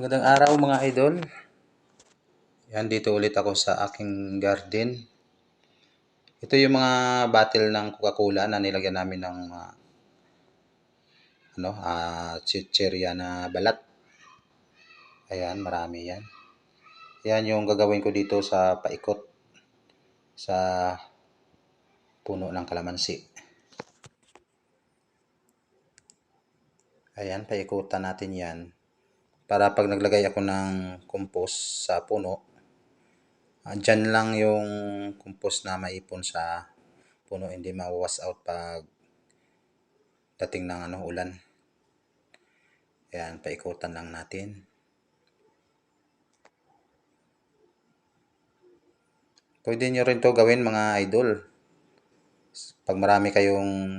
Magandang araw mga idol. Yan, dito ulit ako sa aking garden. Ito yung mga bottle ng Coca-Cola na nilagyan namin ng mga ano, ah, chicherya na balat. Ayan, marami yan. Yan yung gagawin ko dito sa paikot sa puno ng kalamansi. Ayan, paikutan natin yan para pag naglagay ako ng compost sa puno, uh, dyan lang yung compost na maipon sa puno, hindi ma-wash out pag dating ng ano, ulan. Ayan, paikutan lang natin. Pwede nyo rin to gawin mga idol. Pag marami kayong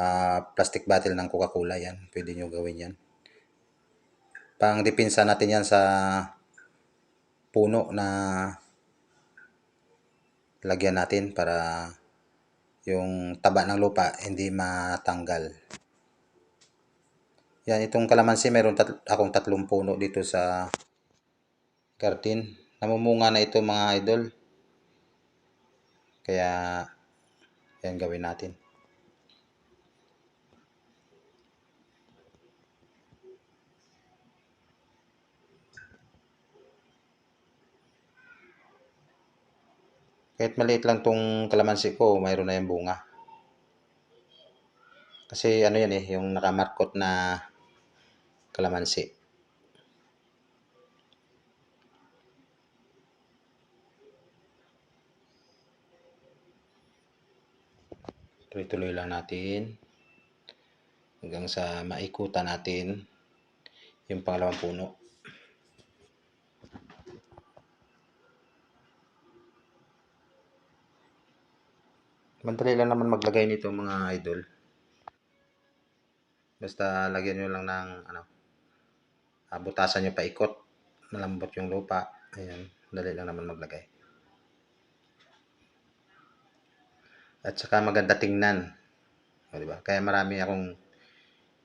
uh, plastic bottle ng Coca-Cola, yan, pwede nyo gawin yan pang depensa natin yan sa puno na lagyan natin para yung taba ng lupa hindi matanggal. Yan, itong kalamansi, meron tat akong tatlong puno dito sa garden. Namumunga na ito mga idol. Kaya, yan gawin natin. Kahit maliit lang tong kalamansi ko, mayroon na yung bunga. Kasi ano yan eh, yung nakamarkot na kalamansi. Tuloy-tuloy lang natin hanggang sa maikutan natin yung pangalawang puno. Madali lang naman maglagay nito mga idol. Basta lagyan nyo lang ng ano, uh, butasan nyo paikot. Malambot yung lupa. Ayan, dali lang naman maglagay. At saka maganda tingnan. O, diba? Kaya marami akong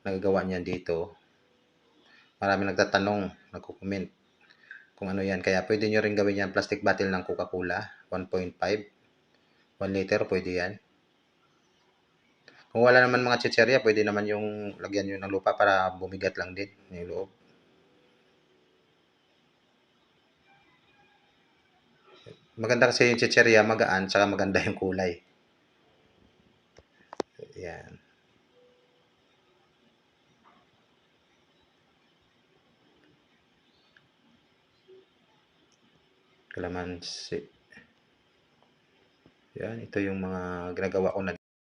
nagagawa niyan dito. Marami nagtatanong, nagko-comment kung ano yan. Kaya pwede nyo rin gawin yan plastic bottle ng Coca-Cola 1.5 1 liter, pwede yan. Kung wala naman mga chicherya, pwede naman yung lagyan nyo ng lupa para bumigat lang din yung loob. Maganda kasi yung chicherya, magaan, saka maganda yung kulay. Yan. Kalamansi. Yan, ito yung mga ginagawa ko na